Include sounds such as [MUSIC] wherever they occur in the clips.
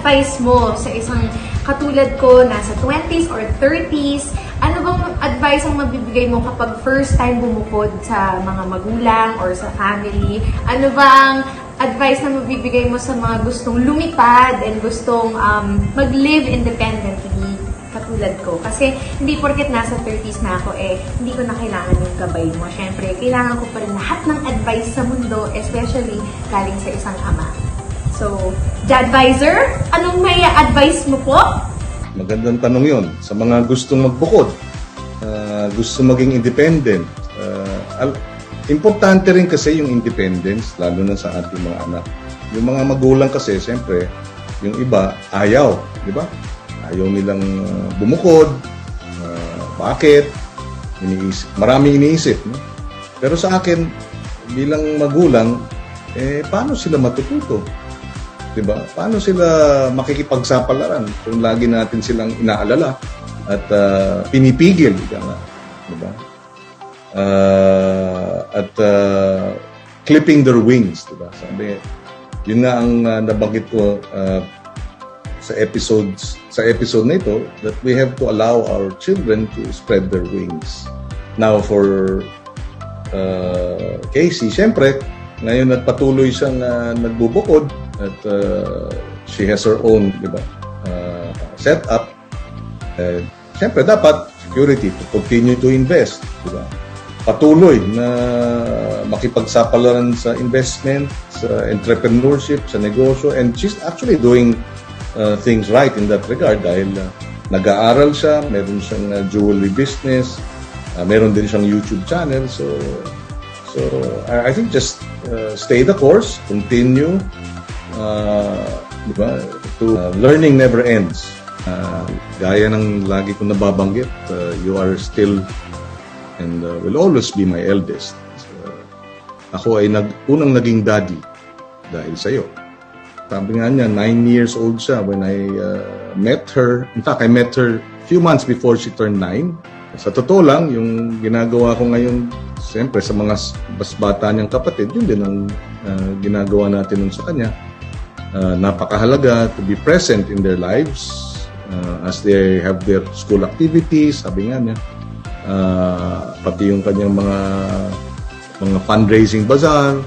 advice mo sa isang katulad ko, nasa 20s or 30s? Ano bang advice ang mabibigay mo kapag first time bumukod sa mga magulang or sa family? Ano bang advice na mabibigay mo sa mga gustong lumipad and gustong um, mag-live independently katulad ko. Kasi hindi porket nasa 30s na ako, eh, hindi ko na kailangan yung gabay mo. Siyempre, kailangan ko pa rin lahat ng advice sa mundo, especially galing sa isang ama. So, advisor, anong may advice mo po? Magandang tanong yon Sa mga gustong magbukod, ah, gusto maging independent. al- importante rin kasi yung independence, lalo na sa ating mga anak. Yung mga magulang kasi, siyempre, yung iba, ayaw, di ba? Ayaw nilang ah, bumukod. Ah, bakit? Iniisip, maraming iniisip. No? Pero sa akin, bilang magulang, eh, paano sila matututo? 'Di ba? Paano sila makikipagsapalaran kung lagi natin silang inaalala at ah, pinipigil, nga, 'di ba? Ah, at ah, clipping their wings, 'di ba? Sabi, yun nga ang ah, nabanggit ko ah, sa episodes sa episode na ito that we have to allow our children to spread their wings. Now for uh, Casey, syempre, ngayon at patuloy siyang uh, nagbubukod at uh, she has her own, di ba, uh, setup. Uh, syempre, dapat security to continue to invest, di ba? Patuloy na makipagsapalaran sa investment, sa entrepreneurship, sa negosyo, and she's actually doing uh, things right in that regard dahil uh, nag-aaral siya, meron siyang uh, jewelry business, uh, meron din siyang YouTube channel, so So I, I think just uh, stay the course, continue, uh, di ba? To uh, learning never ends. Uh, gaya ng lagi ko nababanggit, uh, you are still and uh, will always be my eldest. So, ako ay nag, unang naging daddy dahil sa iyo. Sabi nga niya, nine years old siya when I uh, met her. In fact, I met her few months before she turned nine. Sa totoo lang, yung ginagawa ko ngayon, siyempre sa mga mas bata niyang kapatid, yun din ang uh, ginagawa natin nun sa kanya. Uh, napakahalaga to be present in their lives uh, as they have their school activities, sabi nga niya. Uh, pati yung kanyang mga mga fundraising bazaar.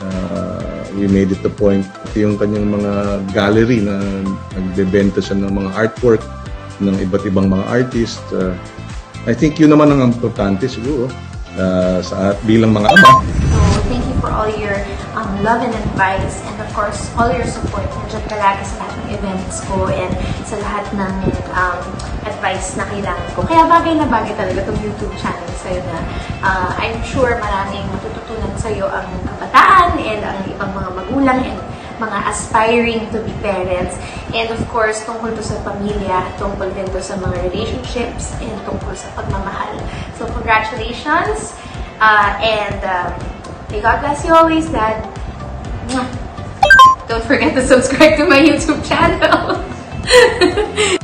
Uh, we made it the point, pati yung kanyang mga gallery na nagbebenta siya ng mga artwork ng iba't ibang mga artist. Uh, I think yun naman ang importante siguro uh, sa bilang mga ama. So, thank you for all your um, love and advice and of course, all your support. Nandiyan ka lagi sa lahat ng events ko and sa lahat ng um, advice na kailangan ko. Kaya bagay na bagay talaga itong YouTube channel sa'yo na uh, I'm sure maraming matututunan sa'yo ang kabataan and ang ibang mga magulang and mga aspiring to be parents. And of course, tungkol to sa pamilya, tungkol din to sa mga relationships, and tungkol sa pagmamahal. So, congratulations! Uh, and um, may God bless you always, Dad. Don't forget to subscribe to my YouTube channel. [LAUGHS]